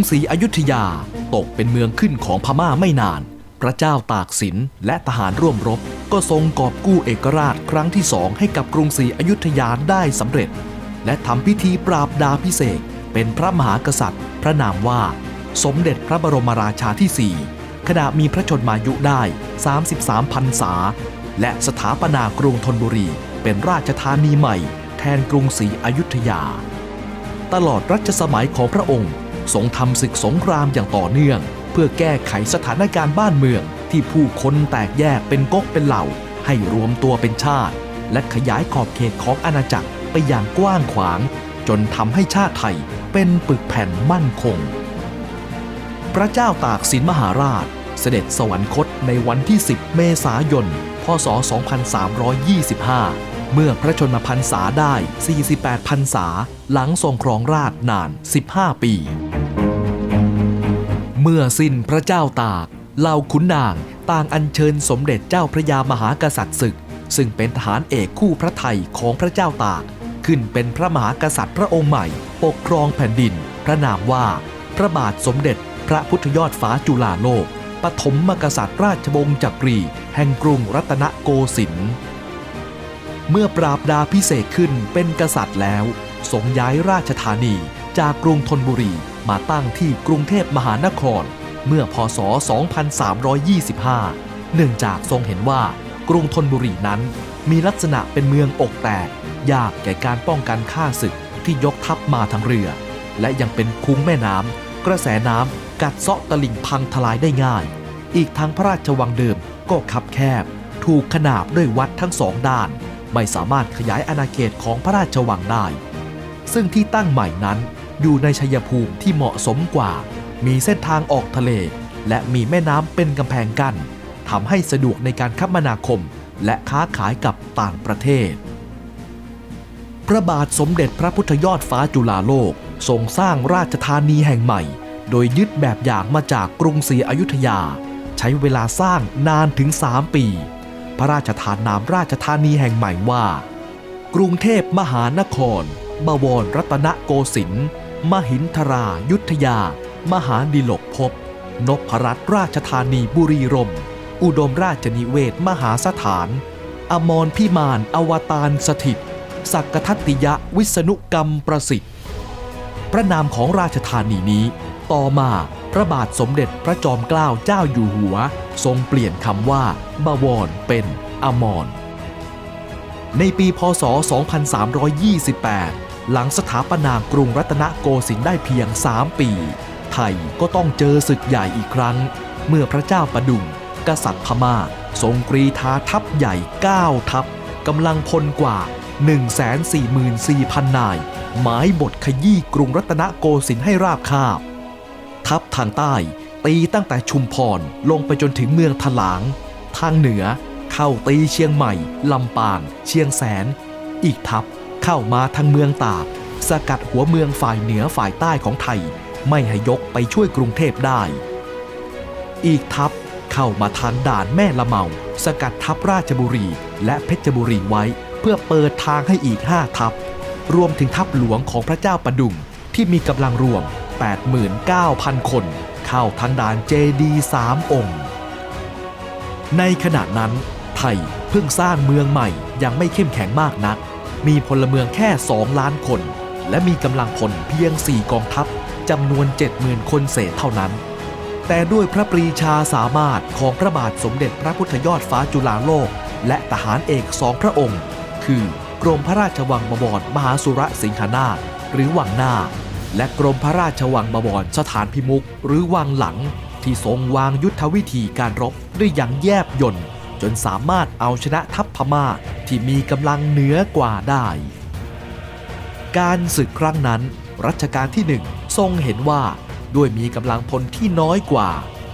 รุงศรีอยุธยาตกเป็นเมืองขึ้นของพม่าไม่นาน พระเจ้าตากสินและทหารร่วมรบ ก็ทรงกอบกู้เอกราชครั้งที่สองให้กับกรุงศรีอยุธยาได้สำเร็จ และทำพิธีปราบดาพิเศษเป็นพระมหากษัตริย์ พระนามว่า สมเด็จพระบรมราชาที่4ขณะมีพระชนมายุได้ 33พรรษา และสถาปนากรุงธนบุรี เป็นราชธานีใหม่ แทนกรุงศรีอยุธยา ตลอดรัชสมัยของพระองค์ ทรงทำศึกสงครามอย่างต่อเนื่อง เพื่อแก้ไขสถานการณ์บ้านเมือง ที่ผู้คนแตกแยกเป็นก๊กเป็นเหล่า ให้รวมตัวเป็นชาติ และขยายขอบเขตของอาณาจักรไปอย่างกว้างขวาง จนทำให้ชาติไทยเป็นปึกแผ่นมั่นคง พระเจ้าตากสินมหาราช เสด็จสวรรคตในวันที่ 10 เมษายน พศ 2325เมื่อพระชนมพรรษาได้ 48 พรรษา หลังทรงครองราชนาน 15 ปี เมื่อสิ้นพระเจ้าตากเหล่าขุนนางต่างอัญเชิญสมเด็จเจ้าพระยามหากษัตริย์ศึก ซึ่งเป็นทหารเอกคู่พระไทยของพระเจ้าตาก ขึ้นเป็นพระมหากษัตริย์พระองค์ใหม่ ปกครองแผ่นดิน พระนามว่า พระบาทสมเด็จพระพุทธยอดฟ้าจุฬาโลก ปฐมมกษัตริย์ราชวงศ์จักรี แห่งกรุงรัตนโกสินทร์เมื่อปราบดาพิเศษขึ้นเป็นกษัตริย์แล้วทรงย้ายราชธานีจากกรุงธนบุรี มาตั้งที่กรุงเทพมหานคร เมื่อพศ 2325 เนื่องจากทรงเห็นว่ากรุงธนบุรีนั้นมีลักษณะเป็นเมืองอกแตก ยากแก่การป้องกันข้าศึกที่ยกทัพมาทางเรือ และยังเป็นคุ้งแม่น้ำกระแสน้ำกัดเซาะตลิ่งพังทลายได้ง่าย อีกทั้งพระราชวังเดิมก็คับแคบ ถูกขนาบด้วยวัดทั้งสองด้าน ไม่สามารถขยายอาณาเขตของพระราชวังได้ ซึ่งที่ตั้งใหม่นั้น อยู่ในชัยภูมิที่เหมาะสมกว่า มีเส้นทางออกทะเล และมีแม่น้ำเป็นกำแพงกั้นทำให้สะดวกในการคมนาคม และค้าขายกับต่างประเทศ พระบาทสมเด็จพระพุทธยอดฟ้าจุฬาโลกทรงสร้างราชธานีแห่งใหม่ โดยยึดแบบอย่างมาจากกรุงศรีอยุธยา ใช้เวลาสร้างนานถึง 3 ปี พระราชทานนามราชธานีแห่งใหม่ว่า กรุงเทพมหานคร บวรรัตนโกสินทร์ มหินทรา ยุทธยา มหาดิลกภพนพรัตนราชธานีบุรีรมอุดมราชนิเวศมหาสถาน อมรพิมานอวตารสถิต สักกทัตติยะวิษณุกรรมประสิทธิ์ พระนามของราชธานีนี้ ต่อมาพระบาทสมเด็จพระจอมเกล้าเจ้าอยู่หัว ทรงเปลี่ยนคำว่าบวรเป็นอมรในปีพศ 2328 หลังสถาปนากรุงรัตนโกสินทร์ได้เพียง 3 ปี ไทยก็ต้องเจอศึกใหญ่อีกครั้ง เมื่อพระเจ้าประดุงกษัตริย์พม่า ทรงกรีธาทัพใหญ่ 9 ทัพกำลังพลกว่า 144,000 นาย หมายบทขยี้กรุงรัตนโกสินทร์ให้ราบคาบ ทัพทางใต้ตีตั้งแต่ชุมพรลงไปจนถึงเมืองถลาง ทางเหนือเข้าตีเชียงใหม่ ลำปาง เชียงแสน อีกทัพ เข้ามาทางเมืองตาก สกัดหัวเมืองฝ่ายเหนือฝ่ายใต้ของไทย ไม่ให้ยกไปช่วยกรุงเทพได้ อีกทัพเข้ามาทางด่านแม่ละเมา สกัดทัพราชบุรีและเพชรบุรีไว้ เพื่อเปิดทางให้อีก5ทัพ รวมถึงทัพหลวงของพระเจ้าประดุงที่มีกำลังรวม 89,000 คน เข้าทางด่านเจดีสามองค์ ในขณะนั้น ไทยเพิ่งสร้างเมืองใหม่ยังไม่เข้มแข็งมากนัก มีพลเมืองแค่ 2 ล้านคน และมีกำลังพลเพียง 4 กองทัพจำนวน 70,000 คนเศษเท่านั้น แต่ด้วยพระปรีชาสามารถของพระบาทสมเด็จพระพุทธยอดฟ้าจุฬาโลก และทหารเอกสองพระองค์ คือกรมพระราชวังบวรมหาสุรสิงหนาถหรือวังหน้า และกรมพระราชวังบวรสถานพิมุขหรือวังหลัง ที่ทรงวางยุทธวิธีการรบด้วยอย่างแยบยล จนสามารถเอาชนะทัพพม่าที่มีกำลังเหนือกว่าได้ การศึกครั้งนั้น รัชกาลที่หนึ่งทรงเห็นว่าด้วยมีกำลังพลที่น้อยกว่า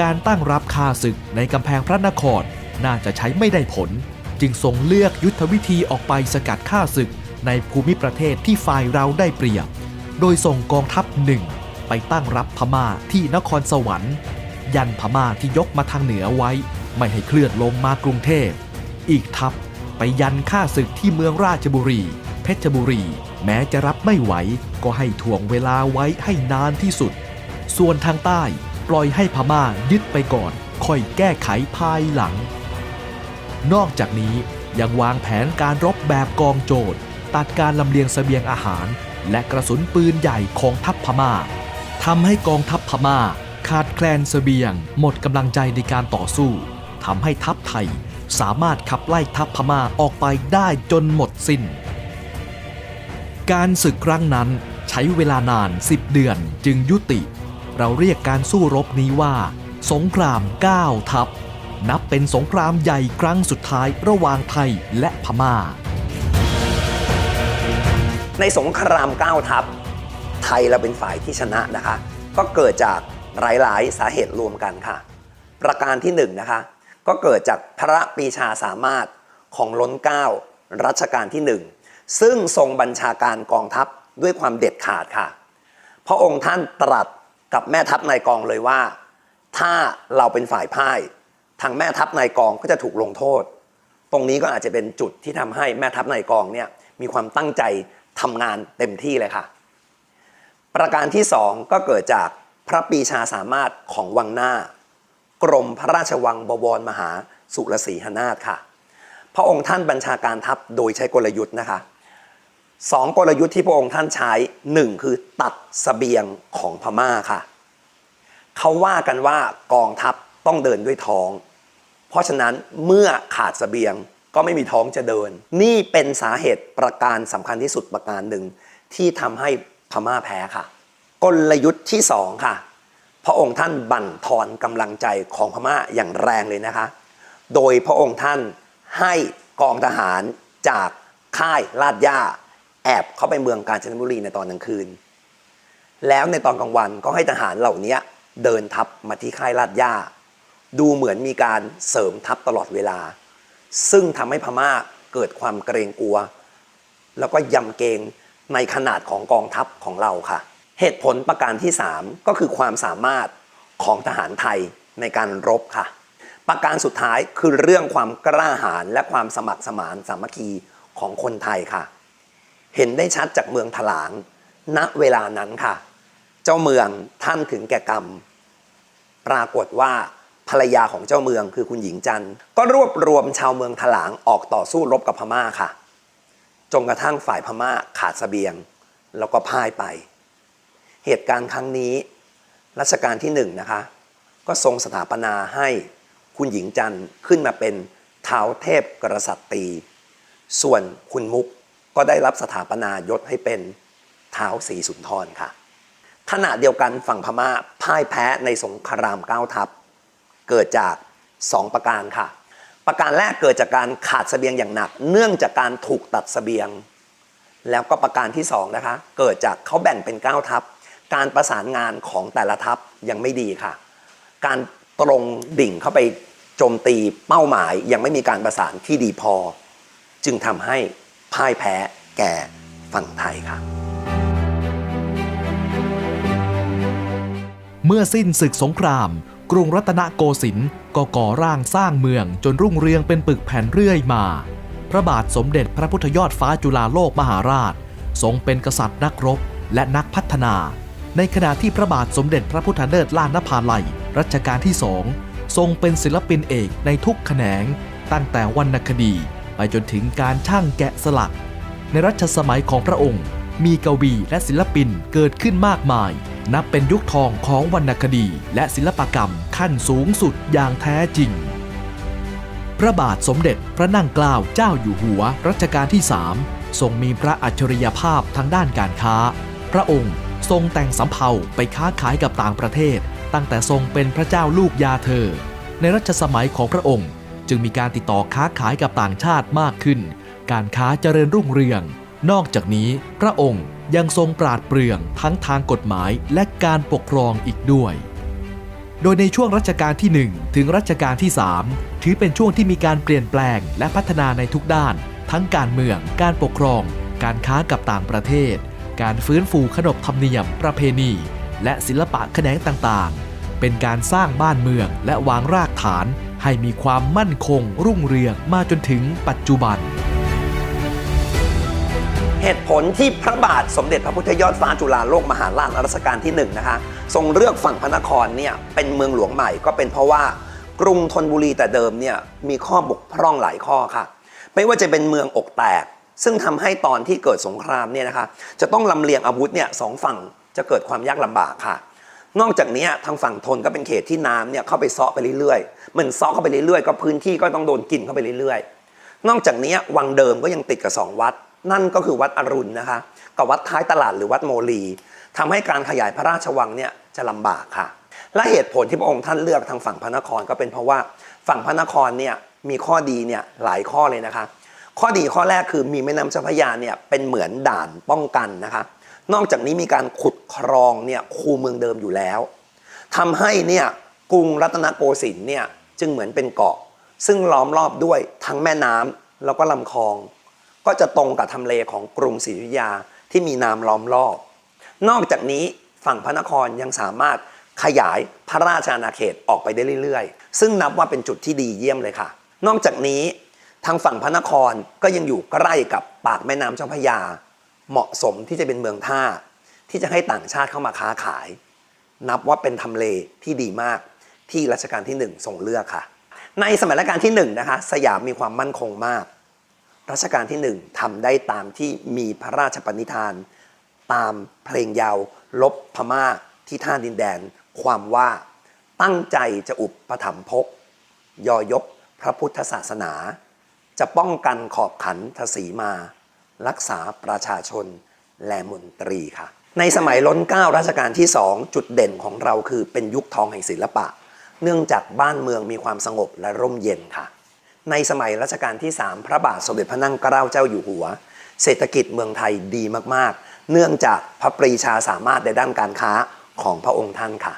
การตั้งรับค่าศึกในกำแพงพระนครน่าจะใช้ไม่ได้ผล จึงทรงเลือกยุทธวิธีออกไปสกัดค่าศึกในภูมิประเทศที่ฝ่ายเราได้เปรียบ โดยส่งกองทัพหนึ่งไปตั้งรับพม่าที่นครสวรรค์ ยันพม่าที่ยกมาทางเหนือไว้ ไม่ให้เคลื่อนลงมากรุงเทพ อีกทัพไปยันค่าศึกที่เมืองราชบุรี เพชรบุรี แม้จะรับไม่ไหว ก็ให้ถ่วงเวลาไว้ให้นานที่สุด ส่วนทางใต้ปล่อยให้พม่ายึดไปก่อน ค่อยแก้ไขภายหลัง นอกจากนี้ยังวางแผนการรบแบบกองโจรตัดการลำเลียงเสบียงอาหาร และกระสุนปืนใหญ่ของทัพพม่าทำให้กองทัพพม่าขาดแคลนเสบียง หมดกำลังใจในการต่อสู้ ทำให้ทัพไทย สามารถขับไล่ทัพพม่าออกไปได้จนหมดสิ้น การศึกครั้งนั้นใช้เวลานาน 10 เดือนจึงยุติ เราเรียกการสู้รบนี้ว่า สงคราม 9 ทัพ นับเป็นสงครามใหญ่ครั้งสุดท้ายระหว่างไทยและพม่า ในสงครามเก้าทัพ ไทยเราเป็นฝ่ายที่ชนะนะคะ ก็เกิดจากหลาย ๆ สาเหตุรวมกันค่ะ ประการที่หนึ่งนะคะ ก็เกิดจากพระปีชาสามารถของล้นเกล้ารัชกาลที่หนึ่งซึ่งทรงบัญชาการกองทัพด้วยความเด็ดขาดค่ะ พระองค์ท่านตรัสกับแม่ทัพนายกองเลยว่า ถ้าเราเป็นฝ่ายพ่าย ทางแม่ทัพนายกองก็จะถูกลงโทษ ตรงนี้ก็อาจจะเป็นจุดที่ทำให้แม่ทัพนายกองเนี่ยมีความตั้งใจทำงานเต็มที่เลยค่ะ ประการที่สองก็เกิดจากพระปีชาสามารถของวังหน้า กรมพระราชวังบวรมหาสุรศรีหนาถค่ะ พระองค์ท่านบัญชาการทัพโดยใช้กลยุทธ์นะคะสองกลยุทธ์ที่พระองค์ท่านใช้หนึ่งคือตัดสเสบียงของพม่าค่ะเขาว่ากันว่ากองทัพต้องเดินด้วยท้อง เพราะฉะนั้นเมื่อขาดสเสบียงก็ไม่มีท้องจะเดิน นี่เป็นสาเหตุประการสำคัญที่สุดประการหนึ่งที่ทำให้พม่าแพ้ค่ะ กลยุทธ์ที่สองค่ะ พระองค์ท่านบั่นทอนกำลังใจของพม่าอย่างแรงเลยนะคะ โดยพระองค์ท่านให้กองทหารจากค่ายลาดย่าแอบเข้าไปเมืองกาญจนบุรีในตอนกลางคืน แล้วในตอนกลางวันก็ให้ทหารเหล่านี้เดินทัพมาที่ค่ายลาดย่า ดูเหมือนมีการเสริมทัพตลอดเวลา ซึ่งทำให้พม่าเกิดความเกรงกลัว แล้วก็ยำเกรงในขนาดของกองทัพของเราค่ะ เหตุผลประการที่ 3 ก็คือความสามารถของทหารไทยในการรบค่ะ ประการสุดท้ายคือเรื่องความกล้าหาญและความสมัครสมานสามัคคีของคนไทยค่ะ เห็นได้ชัดจากเมืองถลาง ณเวลานั้นค่ะ เจ้าเมืองท่านถึงแก่กรรม ปรากฏว่าภรรยาของเจ้าเมืองคือคุณหญิงจันทร์ก็รวบรวมชาวเมืองถลางออกต่อสู้รบกับพม่าค่ะจนกระทั่งฝ่ายพม่าขาดสเสบียง แล้วก็พ่ายไป เหตุการณ์ครั้งนี้ รัชกาลที่หนึ่งนะคะก็ทรงสถาปนาให้คุณหญิงจันทร์ขึ้นมาเป็นเท้าวเทพกษัตริย์ตรีส่วนคุณมุกก็ได้รับสถาปนายศให้เป็นเท้าสีสุนทรค่ะ ขณะเดียวกันฝั่งพม่าพ่ายแพ้ในสงครามเก้าทัพ เกิดจาก 2 ประการค่ะ ประการแรกเกิดจากการขาดเสบียงอย่างหนัก เนื่องจากการถูกตัดเสบียง แล้วก็ประการที่2นะคะเกิดจากเขาแบ่งเป็น 9 ทัพ การประสานงานของแต่ละทัพยังไม่ดีค่ะ การตรงดิ่งเข้าไปโจมตีเป้าหมายยังไม่มีการประสานที่ดีพอ จึงทำให้พ่ายแพ้แก่ฝั่งไทยค่ะ เมื่อสิ้นศึกสงคราม กรุงรัตนโกสินทร์ก็ก่อร่างสร้างเมืองจนรุ่งเรืองเป็นปึกแผ่นเรื่อยมา พระบาทสมเด็จพระพุทธยอดฟ้าจุฬาโลกมหาราช ทรงเป็นกษัตริย์นักรบและนักพัฒนา ในขณะที่พระบาทสมเด็จพระพุทธเลิศล้านนภาลัย รัชกาลที่สองทรงเป็นศิลปินเอกในทุกแขนง ตั้งแต่วรรณคดี ไปจนถึงการช่างแกะสลัก ในรัชสมัยของพระองค์ มีกวีและศิลปินเกิดขึ้นมากมาย นับเป็นยุคทองของวรรณคดี และศิลปกรรมขั้นสูงสุดอย่างแท้จริง พระบาทสมเด็จพระนั่งเกล้าเจ้าอยู่หัวรัชกาลที่3ทรงมีพระอัจฉริยภาพทางด้านการค้า พระองค์ ทรงแต่งสำเภาไปค้าขายกับต่างประเทศ ตั้งแต่ทรงเป็นพระเจ้าลูกยาเธอ ในรัชสมัยของพระองค์ จึงมีการติดต่อค้าขายกับต่างชาติมากขึ้น การค้าเจริญรุ่งเรือง นอกจากนี้พระองค์ยังทรงปราดเปรื่องทั้งทางกฎหมายและการปกครองอีกด้วย โดยในช่วงรัชกาลที่ 1 ถึงรัชกาลที่ 3 ถือเป็นช่วงที่มีการเปลี่ยนแปลงและพัฒนาในทุกด้าน ทั้งการเมือง การปกครอง การค้ากับต่างประเทศ การฟื้นฟูขนบธรรมเนียมประเพณี และศิลปะแขนงต่างๆ เป็นการสร้างบ้านเมืองและวางรากฐานให้มีความมั่นคงรุ่งเรืองมาจนถึงปัจจุบัน เหตุผลที่พระบาทสมเด็จพระพุทธยอดฟ้าจุฬาโลกมหาราชรัชกาลที่หนึ่งนะคะทรงเลือกฝั่งพระนครเนี่ยเป็นเมืองหลวงใหม่ก็เป็นเพราะว่ากรุงธนบุรีแต่เดิมเนี่ยมีข้อบกพร่องหลายข้อค่ะ ไม่ว่าจะเป็นเมืองอกแตก ซึ่งทำให้ตอนที่เกิดสงครามเนี่ยนะคะจะต้องลำเลียงอาวุธเนี่ยสองฝั่งจะเกิดความยากลำบากค่ะ นอกจากนี้ทางฝั่งทนก็เป็นเขตที่น้ำเนี่ยเข้าไปเซาะไปเรื่อยๆเหมือนเซาะเข้าไปเรื่อยๆ ก็พื้นที่ก็ต้องโดนกินเข้าไปเรื่อยๆ นอกจากนี้วังเดิมก็ยังติดกับสองวัด นั่นก็คือวัดอรุณนะคะกับวัดท้ายตลาดหรือวัดโมลีทำให้การขยายพระราชวังเนี่ยจะลำบากค่ะ และเหตุผลที่พระองค์ท่านเลือกทางฝั่งพระนครก็เป็นเพราะว่าฝั่งพระนครเนี่ยมีข้อดีเนี่ยหลายข้อเลยนะคะ ข้อดีข้อแรกคือมีแม่น้ำเจ้าพระยาเนี่ยเป็นเหมือนด่านป้องกันนะคะนอกจากนี้มีการขุดคลองเนี่ยคูเมืองเดิมอยู่แล้วทำให้เนี่ยกรุงรัตนโกสินทร์เนี่ยจึงเหมือนเป็นเกาะ ซึ่งล้อมรอบด้วยทั้งแม่น้ำแล้วก็ลำคลอง ก็จะตรงกับทำเลของกรุงศรีอยุธยาที่มีน้ำล้อมรอบ นอกจากนี้ฝั่งพระนครยังสามารถขยายพระราชอาณาเขตออกไปได้เรื่อยๆ ซึ่งนับว่าเป็นจุดที่ดีเยี่ยมเลยค่ะ นอกจากนี้ ทางฝั่งพระนครก็ยังอยู่ใกล้กับปากแม่น้ำเจ้าพระยา เหมาะสมที่จะเป็นเมืองท่า ที่จะให้ต่างชาติเข้ามาค้าขาย นับว่าเป็นทำเลที่ดีมากที่รัชกาลที่หนึ่งทรงเลือกค่ะ ในสมัยรัชกาลที่หนึ่งนะคะสยามมีความมั่นคงมาก รัชกาลที่หนึ่งทำได้ตามที่มีพระราชปณิธาน ตามเพลงยาวลบพม่าที่ท่าดินแดน ความว่าตั้งใจจะอุปถัมภกยอยกพระพุทธศาสนา จะป้องกันขอบขันทศีมา รักษาประชาชนและมนตรีค่ะ ในสมัยล้นเก้ารัชกาลที่สองจุดเด่นของเราคือเป็นยุคทองแห่งศิลปะ เนื่องจากบ้านเมืองมีความสงบและร่มเย็นค่ะ ในสมัยรัชกาลที่ 3 พระบาทสมเด็จพระนั่งเกล้าเจ้าอยู่หัว เศรษฐกิจเมืองไทยดีมากๆ เนื่องจากพระปรีชาสามารถในด้านการค้าของพระองค์ท่านค่ะ